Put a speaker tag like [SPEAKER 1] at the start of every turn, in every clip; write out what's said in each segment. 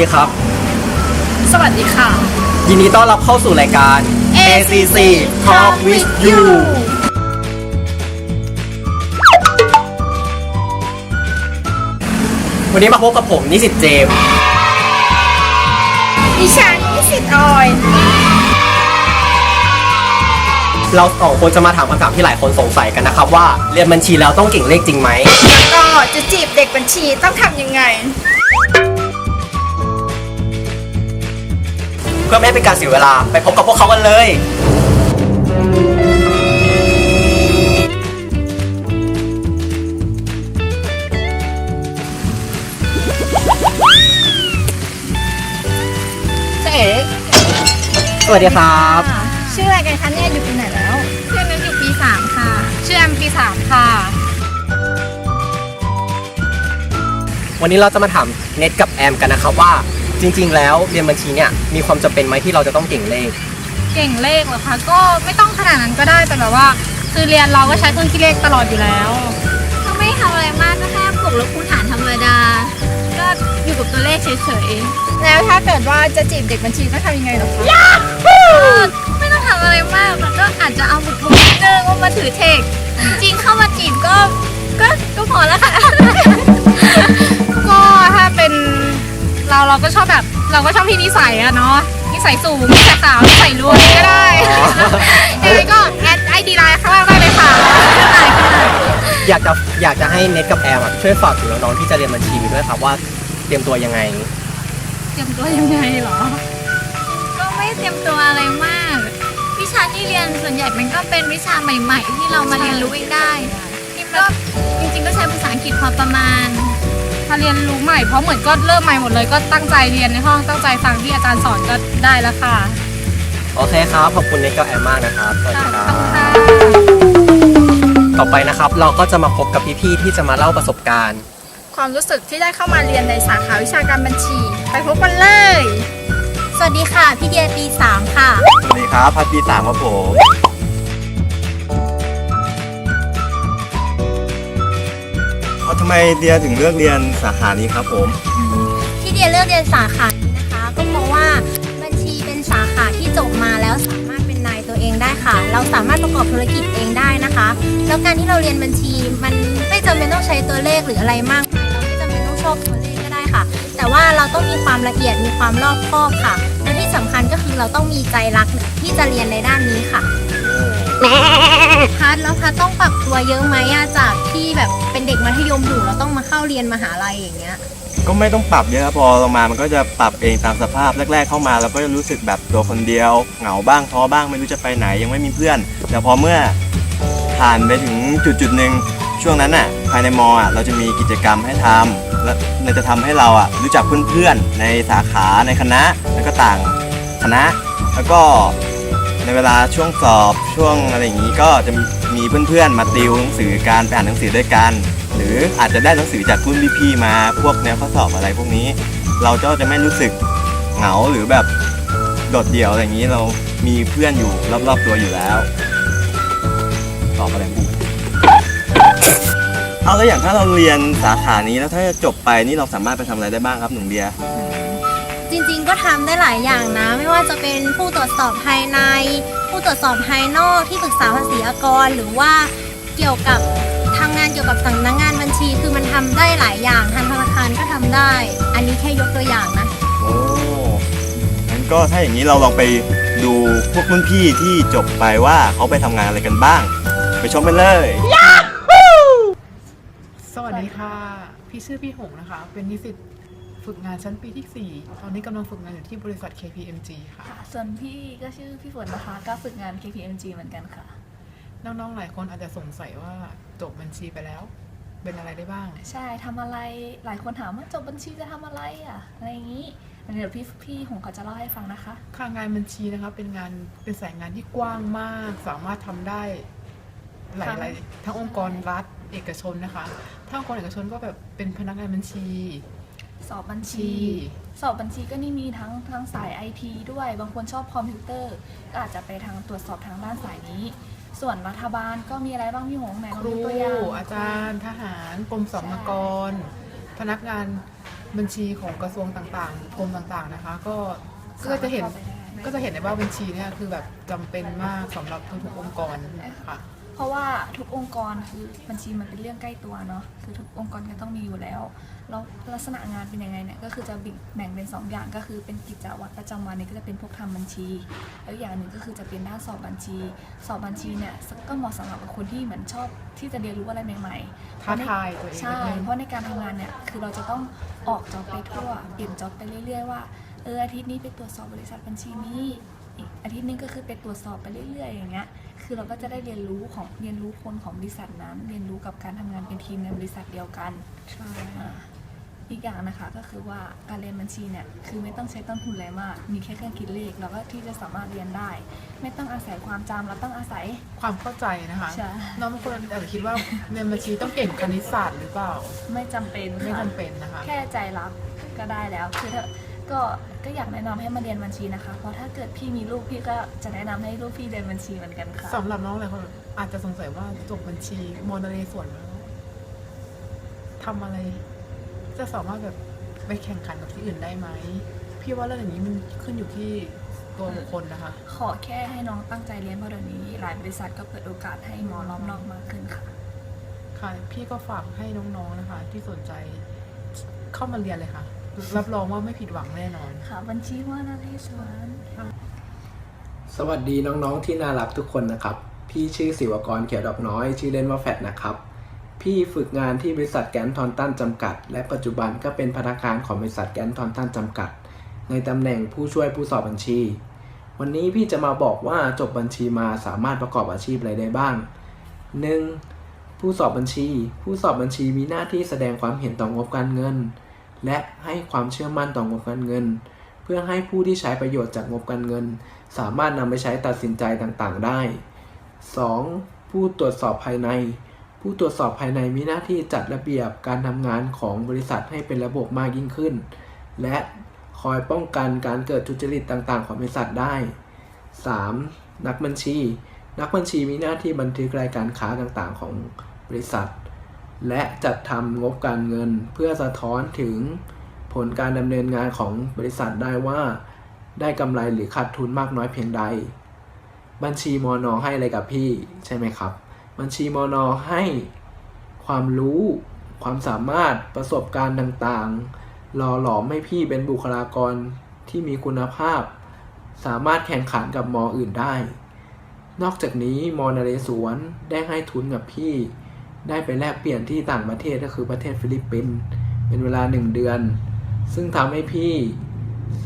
[SPEAKER 1] ดีครับ
[SPEAKER 2] สวัสดีค่ะ
[SPEAKER 1] ยินดีต้อนรับเข้าสู่รายการ ACC Talk with you วันนี้มาพบกับผมนิสิตเจมส์
[SPEAKER 2] ดิฉันนิสิตออย
[SPEAKER 1] เราสองคนจะมาถามคำถามที่หลายคนสงสัยกันนะครับว่าเรียนบัญชีแล้วต้องเก่งเลขจริงไหม
[SPEAKER 2] ก็จะจีบเด็กบัญชีต้องทำยังไง
[SPEAKER 1] พื่อไม่ให้เป็นการเสียเวลาไปพบกับพวกเขากันเลย
[SPEAKER 2] เจ๊
[SPEAKER 1] สวัสดีครับ
[SPEAKER 2] ชื่ออะไรกันคะเนี่ยอยู่ปีไหนแล้ว
[SPEAKER 3] ชื่อนั้นอยู่ปี3ค่ะ ชื่อแอมปี3ค่ะ
[SPEAKER 1] วันนี้เราจะมาถามเน็ตกับแอมกันนะครับว่า จริง ๆ แล้วเรียนบัญชีเนี่ยมีความจำเป็นไหมที่เราจะต้องเก่งเลข
[SPEAKER 3] เก่งเลขเหรอคะก็ไม่ต้องขนาดนั้นก็ได้แต่แบบว่า คือเรียนเราก็ใช้เครื่องคิดเลขตลอดอยู่แล้ว
[SPEAKER 4] ก็ไม่ทำอะไรมากก็แค่บวกลบคูณหารธรรมดา ก็อยู่กับตัวเลขเฉย
[SPEAKER 2] แล้วถ้าเกิดว่าจะจีบเด็กบัญชีต้องทำยังไงหรอคะ
[SPEAKER 4] ๆไม่ต้องทำอะไรมากแล้วก็อาจจะเอาบุกบุกนิดนึงว่ามาถือเทคจริงๆเข้ามาจีบก็ก็ก็พอแล้วค่ะ
[SPEAKER 3] ก็ถ้าเป็น เราเราก็ชอบแบบ เราก็ชอบที่นิสัยอะเนาะนิสัยสูงนิสัยขาวนิสัยรวยก็ได้ยังไงก็แอดไอดีไลน์ข้างล่างได้เลยค่ะ
[SPEAKER 1] อยากจะอยากจะให้เน็ตกับแอมอะช่วยฝากถึงน้องๆที่จะเรียนบัญชีด้วยครับว่าเตรียมตัวยังไง
[SPEAKER 3] เตรียมตัวยังไงเหรอ
[SPEAKER 4] ก็ไม่เตรียมตัวอะไรมาก วิชาที่เรียนส่วนใหญ่มันก็เป็นวิชาใหม่ ๆ ที่เรามาเรียนรู้เองได้ก็จริงๆก็ใช้ภาษาอังกฤษพอประมาณ
[SPEAKER 3] ถ้าเรียนรู้ใหม่เพราะเหมือนก็เริ่มใหม่หมดเลยก็ตั้งใจเรียนในห้องตั้งใจฟังที่อาจารย์สอนก็ได้แล้วค่ะ
[SPEAKER 1] โอเคครับขอบคุณเน็ตกับแอมมากนะครับสวัสดีค
[SPEAKER 3] ข
[SPEAKER 1] รั
[SPEAKER 3] อบคุณค่ะ
[SPEAKER 1] บต่อไปนะครับเราก็จะมาพบกับพี่ๆที่จะมาเล่าประสบการณ์
[SPEAKER 2] ความรู้สึกที่ได้เข้ามาเรียนในสาขาวิชาการบัญชี ไปพบกันเลย
[SPEAKER 4] สวัสดีค่ะ พี่เดียปี 3 ค่ะ
[SPEAKER 5] สวัสดีครับพัดปีสามครับผม ทำไมเดียถึงเลือกเรียนสาขานี้ครับผม
[SPEAKER 4] ที่เดียเลือกเรียนสาขานี้นะคะ ก็เพราะว่าบัญชีเป็นสาขาที่จบมาแล้วสามารถเป็นนายตัวเองได้ค่ะ เราสามารถประกอบธุรกิจเองได้นะคะ แล้วการที่เราเรียนบัญชีมันไม่จำเป็นต้องใช้ตัวเลขหรืออะไรมากมายเราไม่จำเป็นต้องชอบตัวเลขก็ได้ค่ะ แต่ว่าเราต้องมีความละเอียดมีความรอบคอบค่ะและที่สำคัญก็คือเราต้องมีใจรักที่จะเรียนในด้านนี้ค่ะ พัดแล้วพัดต้องปรับตัวเยอะไหมอะจากที่แบบเป็นเด็กมัธยมอยู่เราต้องมาเข้าเรียนมหาลัยอย่างเงี้ย
[SPEAKER 5] ก็ไม่ต้องปรับเยอะครับพอเรามามันก็จะปรับเองตามสภาพแรก ๆ เข้ามาเราก็จะรู้สึกแบบตัวคนเดียว เหงาบ้างท้อบ้างไม่รู้จะไปไหนยังไม่มีเพื่อน แต่พอเมื่อผ่านไปถึงจุดจุดๆหนึ่งช่วงนั้นอะภายในมอะเราจะมีกิจกรรมให้ทำและจะทำให้เราอะรู้จักเพื่อนๆในสาขาในคณะแล้วก็ต่างคณะ แล้วก็ ในเวลาช่วงสอบช่วงอะไรอย่างนี้ก็จะมีเพื่อนๆมาติวหนังสือการไปอ่านหนังสือด้วยกัน หรืออาจจะได้หนังสือจากรุ่นพี่ๆมาพวกแนวข้อสอบอะไรพวกนี้ เราก็จะไม่รู้สึกเหงาหรือแบบโดดเดี่ยวอะไรอย่างนี้เรามีเพื่อนอยู่รอบๆตัวอยู่แล้วตอบอะไรบุเอาแล้วอย่างถ้าเราเรียนสาขานี้แล้วถ้าจะจบไปนี่เราสามารถไปทำอะไรได้บ้างครับหนุ่มเดีย
[SPEAKER 4] จริงๆก็ทำได้หลายอย่างนะ ไม่ว่าจะเป็นผู้ตรวจสอบภายใน ผู้ตรวจสอบภายนอกที่ปรึกษาภาษีอากร หรือว่าเกี่ยวกับทำงานเกี่ยวกับสำนักงานบัญชี คือมันทำได้หลายอย่างทางธนาคารก็ทำได้ อันนี้แค่ยกตัวอย่างนะ
[SPEAKER 5] โอ้งั้นก็ถ้าอย่างนี้เราลองไปดูพวกรุ่นพี่ที่จบไปว่าเขาไปทำงานอะไรกันบ้าง ไปชมกันเลย
[SPEAKER 6] สวัสดีค่ะ พี่ชื่อพี่หงนะคะ เป็นนิสิต ฝึกงานชั้นปีที่ 4 ตอนนี้กำลังฝึกงานอยู่ที่บริษัท KPMG ค่ะ
[SPEAKER 7] ส่วนพี่ก็ชื่อพี่ฝนนะคะ ก็ฝึกงาน KPMG เหมือนกันค่ะ
[SPEAKER 6] น้องๆ หลายคนอาจจะสงสัยว่าจบบัญชีไปแล้ว เป็นอะไรได้บ้าง
[SPEAKER 7] ใช่ทำอะไรหลายคนถามว่าจบบัญชีจะทำอะไรอะ อะไรอย่างนี้อันนี้เดี๋ยวพี่พี่หงเขาจะเล่าให้ฟังนะคะ
[SPEAKER 6] ค่างานบัญชีนะคะเป็นงานเป็นสายงานที่กว้างมาก สามารถทำได้หลายๆทั้งองค์กรรัฐเอกชนนะคะ ถ้าองค์กรเอกชนก็แบบเป็นพนักงานบัญชี
[SPEAKER 7] สอบบัญชี
[SPEAKER 6] ชี
[SPEAKER 7] สอบบัญชีก็นี่มีทั้งทั้งสายไอทีด้วย บางคนชอบคอมพิวเตอร์ ก็อาจจะไปทางตรวจสอบทางด้านสายนี้ ส่วนรัฐบาลก็มีอะไรบ้างพี่หงไหนลอง
[SPEAKER 6] ครู
[SPEAKER 7] ยกตัวอย่าง
[SPEAKER 6] อาจารย์ทหารกรมสรรพากร พนักงานบัญชีของกระทรวงต่างๆกรมต่างๆนะคะ ก็ก็จะเห็นก็จะเห็นได้ว่าบัญชีเนี่ยคือแบบจำเป็นมากสำหรับทุกๆองค์กรค่ะ
[SPEAKER 7] เพ ราะว่าทุกองค์กรคือบัญชีมันเป็นเรื่องใกล้ตัวเนาะคือทุกองค์กรก็ต้องมีอยู่แล้วแล้วลักษณะงานเป็นยังไงเนี่ยก็คือจะแบ่งเป็นสองอย่างก็คือเป็นกิจวัตรประจำวันเนี่ยก็จะเป็นพวกทำบัญชี แล้วอย่างหนึ่งก็คือจะเป็นด้านสอบบัญชี สอบบัญชีเนี่ยก็เหมาะสำหรับคนที่เหมือนชอบที่จะเรียนรู้อะไรใหม่ๆ
[SPEAKER 6] ท้าทายตัวเอง
[SPEAKER 7] ใช่เพราะในการทำงานเนี่ยคือเราจะต้องออกจ็อบไปทั่วเปลี่ยนจ็อบไปเรื่อย ๆ ว่าเอออาทิตย์นี้ไปตรวจสอบบริษัทบัญชีนี้ อีกอาทิตย์นึงก็คือไปตรวจสอบไปเรื่อยๆ อย่างเงี้ย คือเราก็จะได้เรียนรู้ของเรียนรู้คนของบริษัทนั้น เรียนรู้กับการทำงานเป็นทีมในบริษัทเดียวกัน
[SPEAKER 3] ใช่
[SPEAKER 7] อ่าอีกอย่างนะคะก็คือว่าการเรียนบัญชีเนี่ยคือไม่ต้องใช้ต้นทุนอะไรมาก มีแค่เครื่องคิดเลขแล้วก็ที่จะสามารถเรียนได้ ไม่ต้องอาศัยความจำเราต้องอาศัย
[SPEAKER 6] ความเข้าใจนะคะ
[SPEAKER 7] ใช่
[SPEAKER 6] น้องบางคนอาจจะคิดว่าเรียนบัญชีต้องเก่งคณิตศาสตร์หรือเปล่า
[SPEAKER 7] ไม่จำเป็น
[SPEAKER 6] ไม่
[SPEAKER 7] ค่ะ
[SPEAKER 6] จำเป็นนะคะ
[SPEAKER 7] แค่ใจรักก็ได้แล้วคือถ้า ก็ก็อยากแนะนำให้มาเรียนบัญชีนะคะ เพราะถ้าเกิดพี่มีลูกพี่ก็จะแนะนำให้ลูกพี่เรียนบัญชีเหมือนกันค่ะ
[SPEAKER 6] สำหรับน้องหลายคนอาจจะสงสัยว่าจบบัญชีมอนเรส่วนแล้วทำอะไร จะสามารถแบบไปแข่งขันกับที่อื่นได้ไหม พี่ว่าเรื่องอย่างนี้มันขึ้นอยู่ที่ตัวบุคคลนะคะ
[SPEAKER 7] ขอแค่ให้น้องตั้งใจเรียนเพราะเดี๋ยวนี้หลายบริษัทก็เปิดโอกาสให้หมอล้อมนอกมากขึ้นค่ะ
[SPEAKER 6] ค่ะ พี่ก็ฝากให้น้องๆนะคะ ที่สนใจเข้ามาเรียนเลยค่ะ รับรองว่าไม่ผิดหวังแน่นอน
[SPEAKER 7] ค่ะบัญชีว่านาเทศวร
[SPEAKER 1] สวัสดีน้องๆที่น่ารักทุกคนนะครับ พี่ชื่อศิวกรเขียวดอกน้อย ชื่อเล่นว่าแฟดนะครับ พี่ฝึกงานที่บริษัทแกนทอนตันจำกัด และปัจจุบันก็เป็นพนักงานของบริษัทแกนทอนตันจำกัด ในตำแหน่งผู้ช่วยผู้สอบบัญชี วันนี้พี่จะมาบอกว่าจบบัญชีมาสามารถประกอบอาชีพอะไรได้บ้าง 1. ผู้สอบบัญชี ผู้สอบบัญชีมีหน้าที่แสดงความเห็นต่องบการเงิน และให้ความเชื่อมั่นต่องบการเงิน เพื่อให้ผู้ที่ใช้ประโยชน์จากงบการเงิน สามารถนำไปใช้ตัดสินใจต่างๆ ได้ 2. ผู้ตรวจสอบภายใน ผู้ตรวจสอบภายในมีหน้าที่จัดระเบียบการทำงานของบริษัทให้เป็นระบบมากยิ่งขึ้น และคอยป้องกันการเกิดทุจริตต่างๆ ของบริษัทได้ 3. นักบัญชี นักบัญชีมีหน้าที่บันทึกรายการค้าต่างๆ ของบริษัท และจัดทำงบการเงินเพื่อสะท้อนถึงผลการดำเนินงานของบริษัทได้ว่า ได้กำไรหรือขาดทุนมากน้อยเพียงใด บัญชีมอนอให้อะไรกับพี่ใช่ไหมครับ บัญชีมอนอให้ความรู้ความสามารถประสบการณ์ต่างๆ หล่อหลอมให้พี่เป็นบุคลากรที่มีคุณภาพ สามารถแข่งขันกับมออื่นได้ นอกจากนี้มอนเรศวรได้ให้ทุนกับพี่ ได้ไปแลกเปลี่ยนที่ต่างประเทศก็คือประเทศฟิลิปปินส์เป็นเวลาหนึ่งเดือน ซึ่งทำให้พี่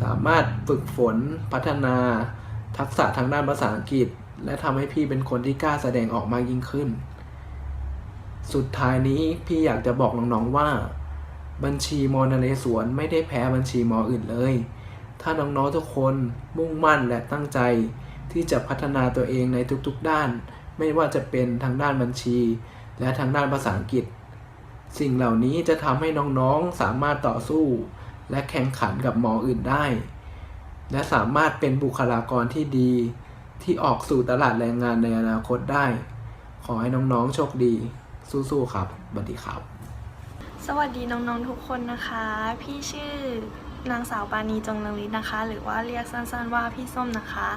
[SPEAKER 1] สามารถฝึกฝนพัฒนาทักษะทางด้านภาษาอังกฤษ และทำให้พี่เป็นคนที่กล้าแสดงออกมากยิ่งขึ้น สุดท้ายนี้พี่อยากจะบอกน้องๆว่า บัญชีมอนเรศวรไม่ได้แพ้บัญชีมออื่นเลย ถ้าน้องๆทุกคนมุ่งมั่นและตั้งใจที่จะพัฒนาตัวเองในทุกๆด้าน ไม่ว่าจะเป็นทางด้านบัญชี และทางด้านภาษาอังกฤษ สิ่งเหล่านี้จะทำให้น้องๆสามารถต่อสู้ และแข่งขันกับหมออื่นได้ และสามารถเป็นบุคลากรที่ดี ที่ออกสู่ตลาดแรงงานในอนาคตได้ ขอให้น้องๆโชคดี สู้ๆครับสวัสดีครับ
[SPEAKER 8] สวัสดีน้องๆทุกคนนะคะ พี่ชื่อ นางสาวปานีจงเรืองฤทธิ์นะคะ หรือว่าเรียกสั้นๆว่าพี่ส้มนะคะ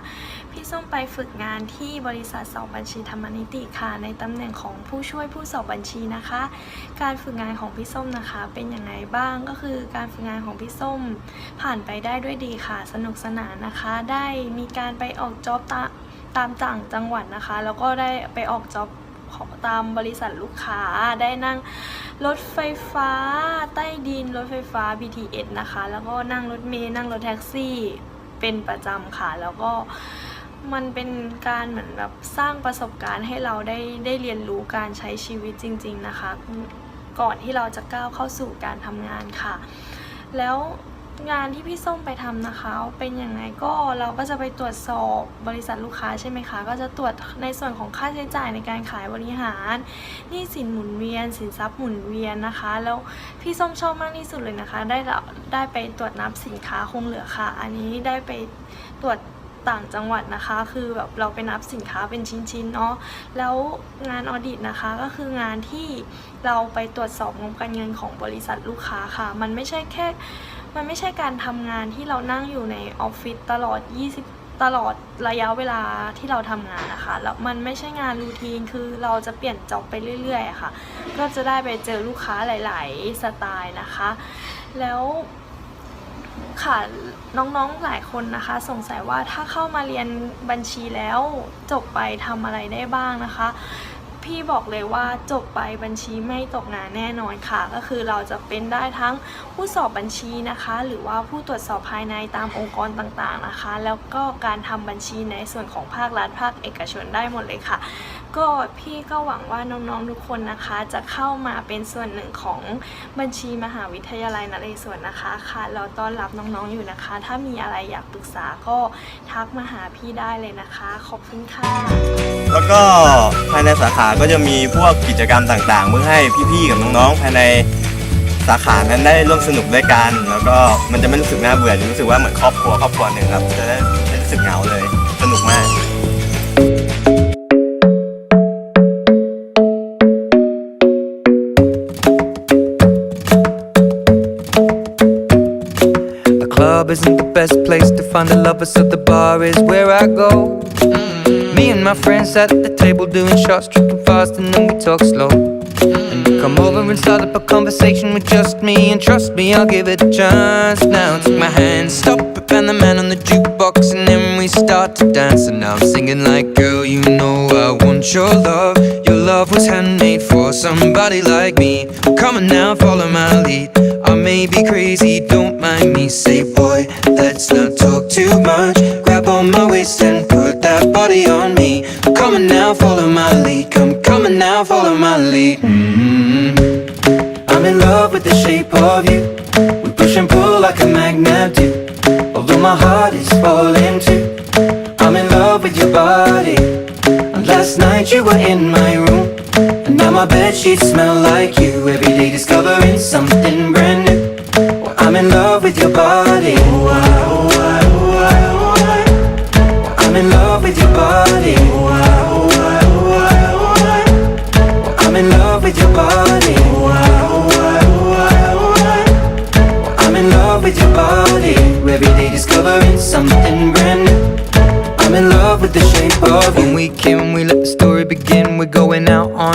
[SPEAKER 8] พี่ส้มไปฝึกงานที่บริษัทสอบบัญชีธรรมนิติค่ะ ในตำแหน่งของผู้ช่วยผู้สอบบัญชีนะคะ การฝึกงานของพี่ส้มนะคะ เป็นอย่างไรบ้างก็คือการฝึกงานของพี่ส้ม ผ่านไปได้ด้วยดีค่ะ สนุกสนานนะคะ ได้มีการไปออกจ็อบตาตามต่างจังหวัดนะคะ แล้วก็ได้ไปออกจ็อบ ของตามบริษัทลูกค้าได้นั่งรถไฟฟ้าใต้ดินรถไฟฟ้า BTS นะคะ แล้วก็นั่งรถเมล์นั่งรถแท็กซี่เป็นประจำค่ะ แล้วก็มันเป็นการเหมือนแบบสร้างประสบการณ์ให้เราได้ได้เรียนรู้การใช้ชีวิตจริง ๆนะคะ ก่อนที่เราจะก้าวเข้าสู่การทำงานค่ะ แล้ว งานที่พี่ส้มไปทำนะคะ เป็นยังไงก็เราก็จะไปตรวจสอบบริษัทลูกค้าใช่ไหมคะ ก็จะตรวจในส่วนของค่าใช้จ่ายในการขายบริหารหนี้สินหมุนเวียน สินทรัพย์หมุนเวียนนะคะ แล้วพี่ส้มชอบมากที่สุดเลยนะคะ ได้รับได้ไปตรวจนับสินค้าคงเหลือค่ะ อันนี้ได้ไปตรวจต่างจังหวัดนะคะ คือแบบเราไปนับสินค้าเป็นชิ้นๆเนาะแล้วงานออดิตนะคะก็คืองานที่เราไปตรวจสอบงบการเงินของบริษัทลูกค้าค่ะ มันไม่ใช่แค่ มันไม่ใช่การทำงานที่เรานั่งอยู่ในออฟฟิศตลอด 20 ตลอดระยะเวลาที่เราทำงานนะคะ แล้วมันไม่ใช่งานรูทีน คือเราจะเปลี่ยนจ็อบไปเรื่อยๆะค่ะ ก็จะได้ไปเจอลูกค้าหลาย ๆ สไตล์นะคะ แล้วค่ะน้องๆหลายคนนะคะ สงสัยว่าถ้าเข้ามาเรียนบัญชีแล้วจบไปทำอะไรได้บ้างนะคะ พี่บอกเลยว่าจบไปบัญชีไม่ตกงานแน่นอนค่ะ ก็คือเราจะเป็นได้ทั้งผู้สอบบัญชีนะคะ หรือว่าผู้ตรวจสอบภายในตามองค์กรต่างๆนะคะ แล้วก็การทำบัญชีในส่วนของภาครัฐภาคเอกชนได้หมดเลยค่ะ ก็พี่ก็หวังว่าน้องๆทุกคนนะคะ จะเข้ามาเป็นส่วนหนึ่งของบัญชีมหาวิทยาลัยนเรศวรนะคะค่ะเราต้อนรับน้องๆอยู่นะคะ ถ้ามีอะไรอยากปรึกษาก็ทักมาหาพี่ได้เลยนะคะ ขอบคุณค่ะ
[SPEAKER 5] แล้วก็ภายในสาขาก็จะมีพวกกิจกรรมต่างๆ เพื่อให้พี่ๆกับน้องๆภายในสาขานั้นได้ร่วมสนุกด้วยกัน แล้วก็มันจะไม่รู้สึกน่าเบื่อจะรู้สึกว่าเหมือนครอบครัวครอบครัวหนึ่งครับจะได้ไม่รู้สึกเหงาเลย สนุกมาก
[SPEAKER 9] bar is where I go. Me and my friends sat at the table doing shots, tripping fast, and then we talk slow. And come over and start up a conversation with just me, and trust me, I'll give it a chance. Now take my hand, stop it, and the man on the jukebox, and then we start to dance. And now I'm singing like, girl, you know I want your love. Your love was handmade for somebody like me. Come on now, follow my lead. I may be crazy, don't mind me. Say, Although my heart is falling too. I'm in love with your body. And last night you were in my room. And now my bed sheets smell like you. Every day discovering something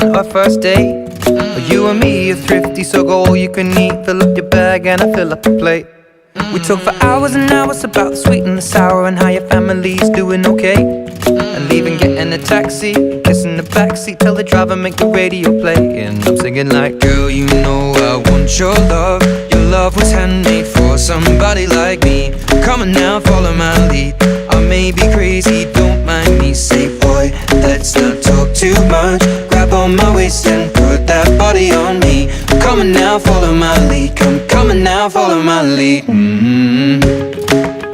[SPEAKER 9] our first date. You and me are thrifty, so go all you can eat. Fill up your bag and I fill up the plate. We talk for hours and hours about the sweet and the sour and how your family's doing okay. And leaving, getting a taxi, kissing the backseat, tell the driver make the radio play. And I'm singing like, girl, you know I want your love. Your love was handmade for somebody like me. Come on now, follow my lead. I may be crazy, don't mind me. Say, boy, let's not talk too much. On my waist and put that body on me. Come on now, follow my lead. Come, on now, follow my lead. hmm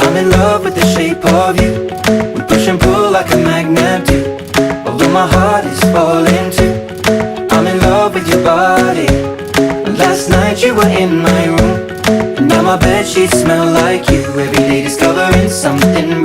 [SPEAKER 9] I'm in love with the shape of you. We push and pull like a magnet do. Although my heart is falling too. I'm in love with your body. Last night you were in my room. And now my bed sheets smell like you. Every day discovering something